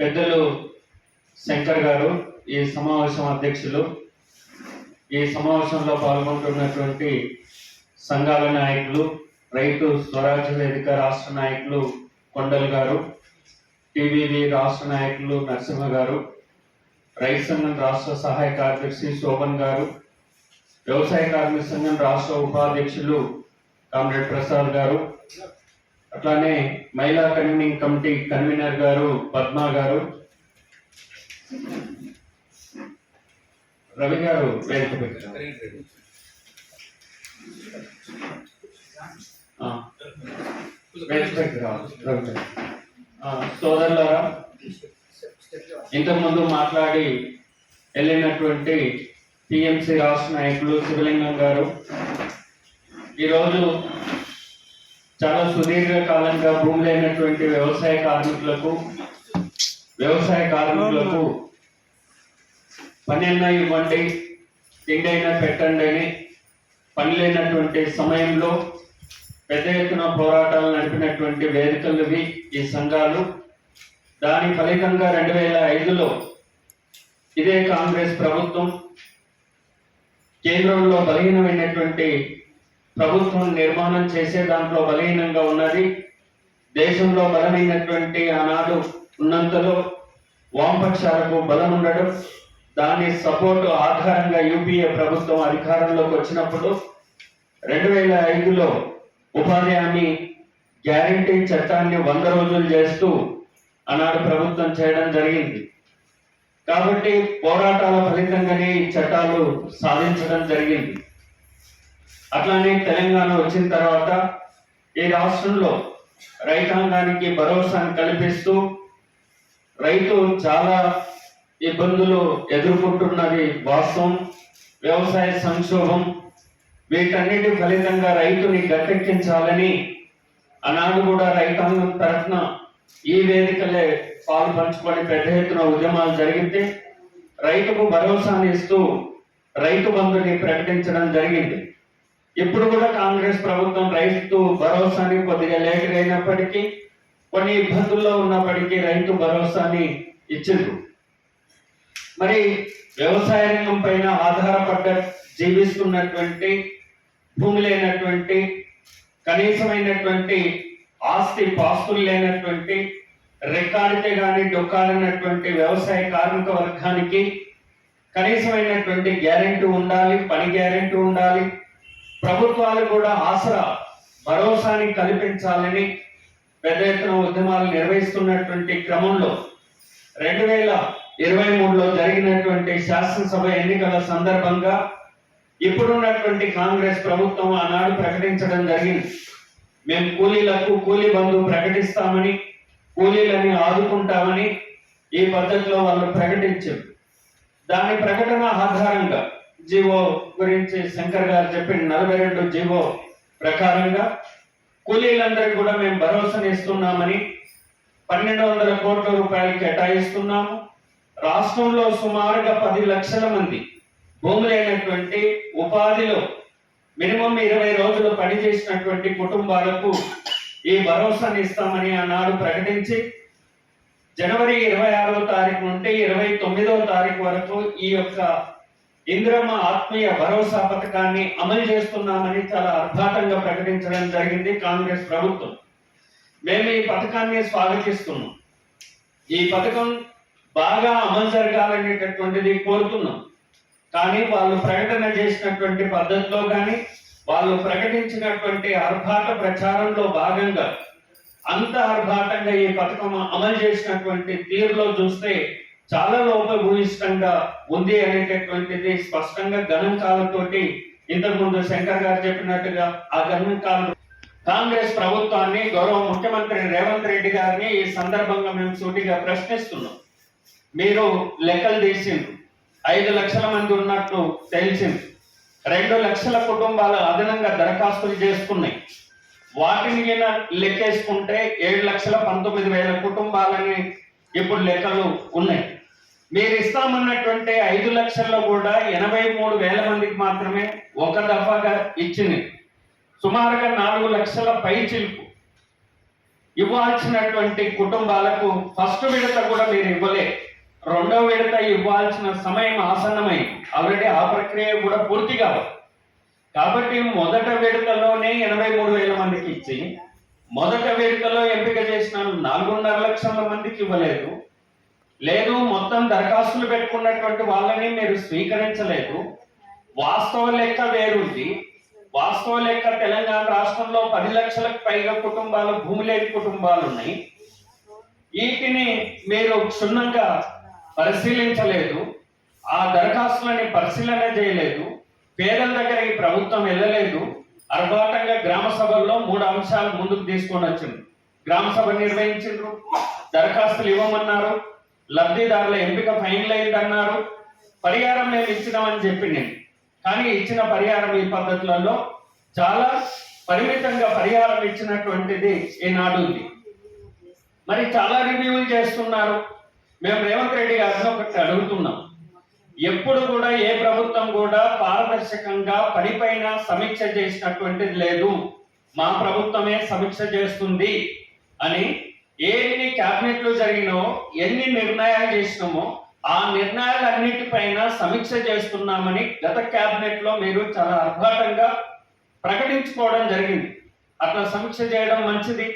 పెద్దలు శంకర్ గారు ఈ సమావేశం అధ్యక్షులు. ఈ సమావేశంలో పాల్గొంటున్నటువంటి సంఘాల నాయకులు రైతు స్వరాజ్య వేదిక రాష్ట్ర నాయకులు కొండల్ గారు టీవీవి రాష్ట్ర నాయకులు నరసింహ గారు రైతు సంఘం రాష్ట్ర సహాయ కార్యదర్శి శోభన్ గారు వ్యవసాయ కార్మిక సంఘం రాష్ట్ర ఉపాధ్యక్షులు కామ్రేడ్ ప్రసాద్ గారు అట్లానే మహిళా కన్వీనింగ్ కమిటీ కన్వీనర్ గారు పద్మ గారు రవి గారు రవి సోదరులారా ఇంతకుముందు మాట్లాడి వెళ్ళినటువంటి టిఎంసి రాష్ట్ర నాయకులు శివలింగం గారు ఈరోజు చాలా సుదీర్ఘ కాలంగా భూమి లేనటువంటి వ్యవసాయ కార్మికులకు వ్యవసాయ కార్మికులకు పని అయినా ఇవ్వండి తిండైనా పెట్టండి అని పని లేనటువంటి సమయంలో పెద్ద ఎత్తున పోరాటాలు నడిపినటువంటి వేదికలువి ఈ సంఘాలు. దాని ఫలితంగా రెండు వేల ఐదులో ఇదే కాంగ్రెస్ ప్రభుత్వం కేంద్రంలో బలహీనమైనటువంటి ప్రభుత్వం నిర్మాణం చేసే దాంట్లో బలహీనంగా ఉన్నది. దేశంలో బలమైనటువంటి ఆనాడు ఉన్నంతలో వామపక్షాలకు బలం ఉండడం దాని సపోర్టు ఆధారంగా యూపీఏ ప్రభుత్వం అధికారంలోకి వచ్చినప్పుడు రెండు వేల ఐదులో ఉపాధి హామీ గ్యారంటీ చట్టాన్ని వంద రోజులు చేస్తూ ఆనాడు ప్రభుత్వం చేయడం జరిగింది. కాబట్టి పోరాటాల ఫలితంగానే ఈ చట్టాలు సాధించడం జరిగింది. అట్లానే తెలంగాణ వచ్చిన తర్వాత ఈ రాష్ట్రంలో రైతాంగానికి భరోసాను కల్పిస్తూ రైతు చాలా ఇబ్బందులు ఎదుర్కొంటున్నది వాస్తవం. వ్యవసాయ సంక్షోభం వీటన్నిటి ఫలితంగా రైతుని గట్టెక్కించాలని ఆనాడు కూడా రైతాంగం తరఫున ఈ వేదికలే పాలు పంచుకొని పెద్ద ఎత్తున ఉద్యమాలు జరిగితే రైతుకు భరోసాని ఇస్తూ రైతు బంధుని ప్రకటించడం జరిగింది. ఇప్పుడు కూడా కాంగ్రెస్ ప్రభుత్వం రైతు భరోసాని కొద్దిగా లేట్ అయినప్పటికీ కొన్ని ఇబ్బందుల్లో ఉన్నప్పటికీ రైతు భరోసాని ఇచ్చిండ్రు. మరి వ్యవసాయ రంగం పైన ఆధారపడ్డ జీవిస్తున్నటువంటి భూమి లేనటువంటి కనీసమైనటువంటి ఆస్తి పాస్తులు లేనటువంటి రెక్కాడితే కానీ డొక్కాడినటువంటి వ్యవసాయ కార్మిక వర్గానికి కనీసమైనటువంటి గ్యారెంటీ ఉండాలి పని గ్యారెంటీ ఉండాలి ప్రభుత్వాలు కూడా ఆసరా భరోసాని కల్పించాలని పెద్ద ఎత్తున ఉద్యమాలు నిర్వహిస్తున్నటువంటి క్రమంలో రెండు వేల ఇరవై మూడులో జరిగినటువంటి శాసనసభ ఎన్నికల సందర్భంగా ఇప్పుడున్నటువంటి కాంగ్రెస్ ప్రభుత్వం ఆనాడు ప్రకటించడం జరిగింది. మేము కూలీలకు కూలీ బంధు ప్రకటిస్తామని కూలీలని ఆదుకుంటామని ఈ పద్ధతిలో వాళ్ళు ప్రకటించారు. దాని ప్రకటన ఆధారంగా జీవో గురించి శంకర్ గారు చెప్పిన నలభై రెండు జీవో ప్రకారంగా కూలీలందరికీ కూడా మేము భరోసాని ఇస్తున్నామని పన్నెండు వందల కోట్ల రూపాయలు కేటాయిస్తున్నాము. రాష్ట్రంలో సుమారుగా పది లక్షల మంది భూములైనటువంటి ఉపాధిలో మినిమం ఇరవై రోజులు పనిచేసినటువంటి కుటుంబాలకు ఈ భరోసాని ఇస్తామని ఆనాడు ప్రకటించి జనవరి ఇరవై ఆరో తారీఖు నుండి ఇరవై తొమ్మిదో తారీఖు వరకు ఈ యొక్క ఇంద్రమ్మ ఆత్మీయ భరోసా పథకాన్ని అమలు చేస్తున్నామని చాలా అర్భాటంగా ప్రకటించడం జరిగింది కాంగ్రెస్ ప్రభుత్వం. మేము ఈ పథకాన్ని స్వాగతిస్తున్నాం. ఈ పథకం బాగా అమలు జరగాలనేటటువంటిది కోరుతున్నాం. కానీ వాళ్ళు ప్రకటన చేసినటువంటి పద్ధతిలో కానీ వాళ్ళు ప్రకటించినటువంటి అర్భాట ప్రచారంలో భాగంగా అంత అర్భాటంగా ఈ పథకం అమలు చేసినటువంటి తీరులో చూస్తే చాలా లోపభూయిష్టంగా ఉంది అనేటటువంటిది స్పష్టంగా గణాంకాలతో ఇంతకుముందు శంకర్ గారు చెప్పినట్టుగా ఆ గణాంకాలు కాంగ్రెస్ ప్రభుత్వాన్ని గౌరవ ముఖ్యమంత్రి రేవంత్ రెడ్డి గారిని ఈ సందర్భంగా మేము సూటిగా ప్రశ్నిస్తున్నాం. మీరు లెక్కలు తీసింది ఐదు లక్షల మంది ఉన్నట్టు తెలిసింది. రెండు లక్షల కుటుంబాలు అదనంగా దరఖాస్తులు చేసుకున్నాయి. వాటిని లెక్కేసుకుంటే ఏడు లక్షల పంతొమ్మిది వేల కుటుంబాలని ఇప్పుడు లెక్కలు ఉన్నాయి. మీరు ఇస్తామన్నటువంటి ఐదు లక్షల్లో కూడా ఎనభై మూడు వేల మందికి మాత్రమే ఒక దఫాగా ఇచ్చింది. సుమారుగా నాలుగు లక్షల పై చిలుపు ఇవ్వాల్సినటువంటి కుటుంబాలకు ఫస్ట్ విడత కూడా మీరు ఇవ్వలే. రెండో విడత ఇవ్వాల్సిన సమయం ఆసన్నమైంది ఆల్రెడీ ఆ ప్రక్రియ కూడా పూర్తి కావాలి కాబట్టి మొదట విడతలోనే ఎనభై మూడు వేల మందికి ఇచ్చి మొదట విడతలో ఎంపిక చేసిన నాలుగున్నర లక్షల మందికి ఇవ్వలేదు. లేదు మొత్తం దరఖాస్తులు పెట్టుకున్నటువంటి వాళ్ళని మీరు స్వీకరించలేదు. వాస్తవ లెక్క వేరుంది. వాస్తవ లెక్క తెలంగాణ రాష్ట్రంలో పది లక్షలకు పైగా కుటుంబాలు భూమి లేని కుటుంబాలు ఉన్నాయి వీటిని మీరు క్షుణ్ణంగా పరిశీలించలేదు. ఆ దరఖాస్తులని పరిశీలన చేయలేదు. పేదల దగ్గర ప్రభుత్వం వెళ్ళలేదు. అర్భాటంగా గ్రామ సభల్లో మూడు అంశాలు ముందుకు తీసుకొని వచ్చింది. గ్రామ సభ నిర్వహించారు దరఖాస్తులు ఇవ్వమన్నారు. లబ్ధిదారుల ఎంపిక ఫైనల్ అయిందన్నారు. పరిహారం మేము ఇచ్చినామని చెప్పి నేను కానీ ఇచ్చిన పరిహారం ఈ పద్ధతులలో చాలా పరిమితంగా పరిహారం ఇచ్చినటువంటిది ఈనాడు ఉంది. మరి చాలా రివ్యూలు చేస్తున్నారు. మేము రేవంత్ రెడ్డి గారిని ఒకటి అడుగుతున్నాం. ఎప్పుడు కూడా ఏ ప్రభుత్వం కూడా పారదర్శకంగా పనిపైన సమీక్ష చేసినటువంటిది లేదు. మా ప్రభుత్వమే సమీక్ష చేస్తుంది అని ఎన్ని క్యాబినెట్లు జరిగినో ఎన్ని నిర్ణయాలు చేసినామో ఆ నిర్ణయాలన్నిటిపైన సమీక్ష చేస్తున్నామని గత క్యాబినెట్లో మీరు చాలా అర్భాటంగా ప్రకటించుకోవడం జరిగింది. అట్లా సమీక్ష చేయడం మంచిది.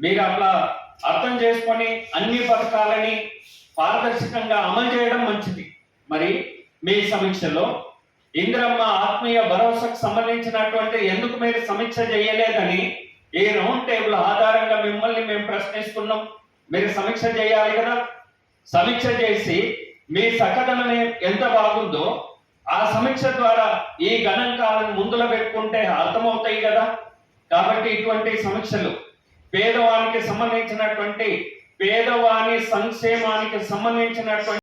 మీరు అట్లా అర్థం చేసుకొని అన్ని పథకాలని పారదర్శకంగా అమలు చేయడం మంచిది. మరి మీ సమీక్షలో ఇందిరమ్మ ఆత్మీయ భరోసాకు సంబంధించినటువంటి ఎందుకు మీరు సమీక్ష చేయలేదని ఈ రౌండ్ టేబుల్ ఆధారంగా మిమ్మల్ని మేము ప్రశ్నిస్తున్నాం? మీరు సమీక్ష చేయాలి కదా? సమీక్ష చేసి మీ సకదనం ఎంత బాగుందో ఆ సమీక్ష ద్వారా ఈ గణాంకాలను ముందులో పెట్టుకుంటే అర్థమవుతాయి కదా? కాబట్టి ఇటువంటి సమీక్షలు పేదవానికి సంబంధించినటువంటి పేదవాని సంక్షేమానికి సంబంధించినటువంటి